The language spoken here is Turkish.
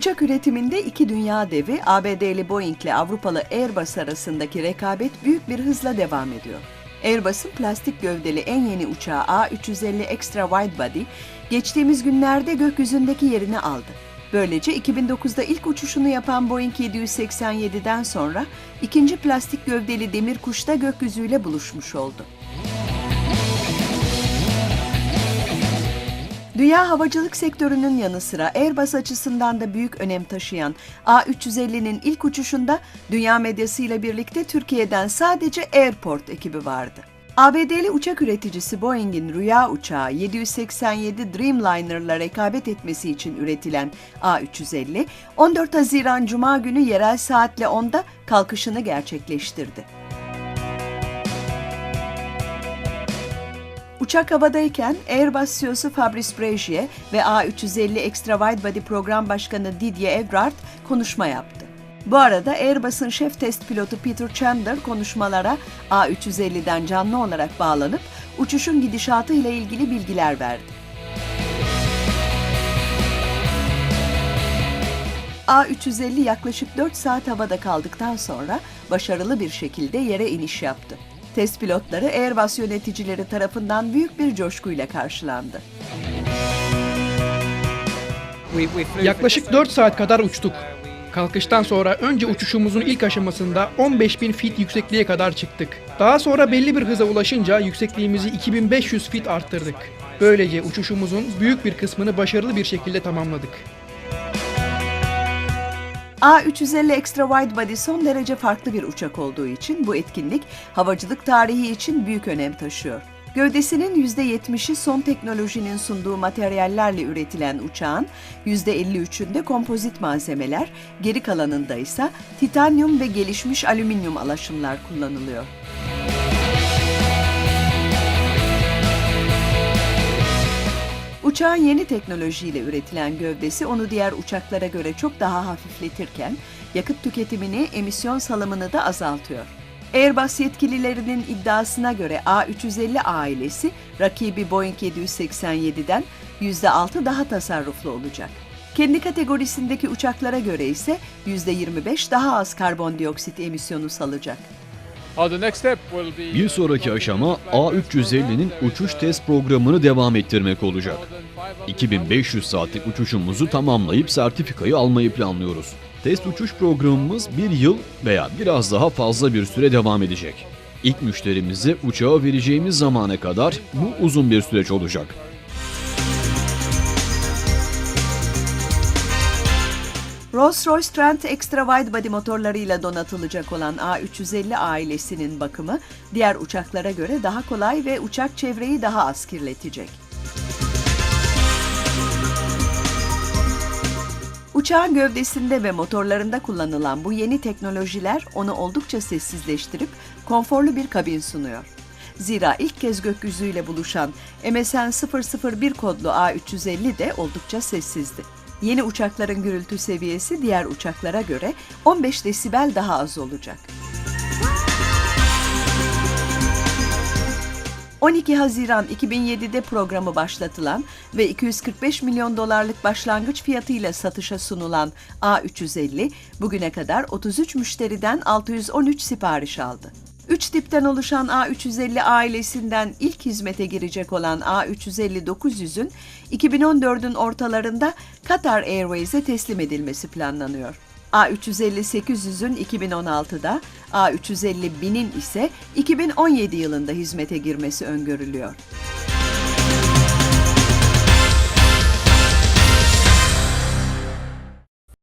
Uçak üretiminde iki dünya devi ABD'li Boeing ile Avrupalı Airbus arasındaki rekabet büyük bir hızla devam ediyor. Airbus'un plastik gövdeli en yeni uçağı A350 Extra Widebody geçtiğimiz günlerde gökyüzündeki yerini aldı. Böylece 2009'da ilk uçuşunu yapan Boeing 787'den sonra ikinci plastik gövdeli demir kuş da gökyüzüyle buluşmuş oldu. Dünya havacılık sektörünün yanı sıra Airbus açısından da büyük önem taşıyan A350'nin ilk uçuşunda dünya medyasıyla birlikte Türkiye'den sadece Airport ekibi vardı. ABD'li uçak üreticisi Boeing'in rüya uçağı 787 Dreamliner'la rekabet etmesi için üretilen A350, 14 Haziran Cuma günü yerel saatle 10'da kalkışını gerçekleştirdi. Uçak havadayken Airbus CEO'su Fabrice Bregier ve A350 Extra Widebody Program Başkanı Didier Evrard konuşma yaptı. Bu arada Airbus'un şef test pilotu Peter Chandler konuşmalara A350'den canlı olarak bağlanıp uçuşun gidişatı ile ilgili bilgiler verdi. A350 yaklaşık 4 saat havada kaldıktan sonra başarılı bir şekilde yere iniş yaptı. Test pilotları Airbus yöneticileri tarafından büyük bir coşkuyla karşılandı. Yaklaşık 4 saat kadar uçtuk. Kalkıştan sonra önce uçuşumuzun ilk aşamasında 15.000 fit yüksekliğe kadar çıktık. Daha sonra belli bir hıza ulaşınca yüksekliğimizi 2500 fit arttırdık. Böylece uçuşumuzun büyük bir kısmını başarılı bir şekilde tamamladık. A350 Extra Widebody son derece farklı bir uçak olduğu için bu etkinlik havacılık tarihi için büyük önem taşıyor. Gövdesinin %70'i son teknolojinin sunduğu materyallerle üretilen uçağın %53'ünde kompozit malzemeler, geri kalanında ise titanyum ve gelişmiş alüminyum alaşımlar kullanılıyor. Uçağın yeni teknolojiyle üretilen gövdesi onu diğer uçaklara göre çok daha hafifletirken yakıt tüketimini, emisyon salımını da azaltıyor. Airbus yetkililerinin iddiasına göre A350 ailesi rakibi Boeing 787'den %6 daha tasarruflu olacak. Kendi kategorisindeki uçaklara göre ise %25 daha az karbondioksit emisyonu salacak. Bir sonraki aşama A350'nin uçuş test programını devam ettirmek olacak. 2500 saatlik uçuşumuzu tamamlayıp sertifikayı almayı planlıyoruz. Test uçuş programımız bir yıl veya biraz daha fazla bir süre devam edecek. İlk müşterimize uçağı vereceğimiz zamana kadar bu uzun bir süreç olacak. Rolls-Royce Trent Extra Widebody motorlarıyla donatılacak olan A350 ailesinin bakımı diğer uçaklara göre daha kolay ve uçak çevreyi daha az kirletecek. Uçağın gövdesinde ve motorlarında kullanılan bu yeni teknolojiler onu oldukça sessizleştirip konforlu bir kabin sunuyor. Zira ilk kez gökyüzüyle buluşan MSN 001 kodlu A350 de oldukça sessizdi. Yeni uçakların gürültü seviyesi diğer uçaklara göre 15 desibel daha az olacak. 12 Haziran 2007'de programı başlatılan ve 245 milyon dolarlık başlangıç fiyatıyla satışa sunulan A350 bugüne kadar 33 müşteriden 613 sipariş aldı. Üç tipten oluşan A350 ailesinden ilk hizmete girecek olan A350-900'ün 2014'ün ortalarında Qatar Airways'e teslim edilmesi planlanıyor. A350-800'ün 2016'da, A350-1000'in ise 2017 yılında hizmete girmesi öngörülüyor.